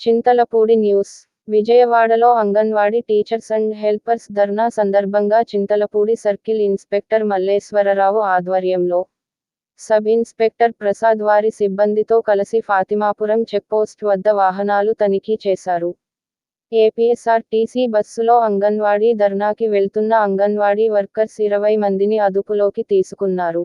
Chintalapudi news. విజయవాడలో anganwadi teachers and helpers dharna సందర్భంగా Chintalapudi circle inspector Malleswara Rao ఆధ్వర్యంలో సబ్ ఇన్స్పెక్టర్ ప్రసాద్ వారి సిబ్బందితో కలిసి ఫాతిమాపురం చెక్పోస్ట్ వద్ద వాహనాలు తనిఖీ చేశారు. ఏపీఎస్ఆర్టీసీ బస్సులో అంగన్వాడీ ధర్నాకి వెళ్తున్న అంగన్వాడీ వర్కర్స్ ఇరవై మందిని అదుపులోకి తీసుకున్నారు.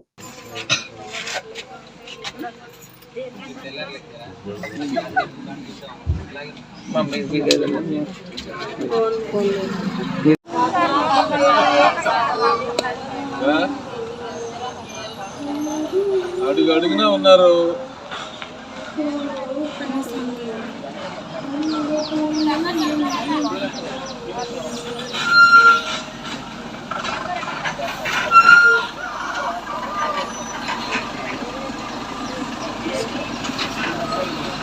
అడుగు అడుగునా ఉన్నారు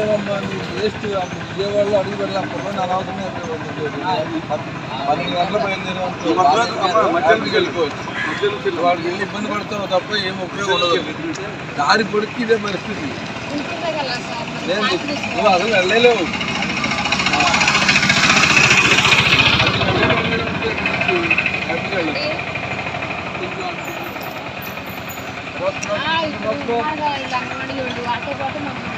నువ్వు వేస్ట్ విజయవాడలో అడుగు పెట్టలేకపోతే అనవసరమే పన్నెండు గంటలు బయలుదేరాం వెళ్ళిపోవచ్చు. వాడికి వెళ్ళి ఇబ్బంది పడతావు తప్ప ఏం ఉపయోగం ఉండదు దారి పొడికి ఇదే పరిస్థితి. లేదు. నువ్వు అసలు వెళ్ళలేవు. హ్యాపీగా వెళ్ళు. ఆ,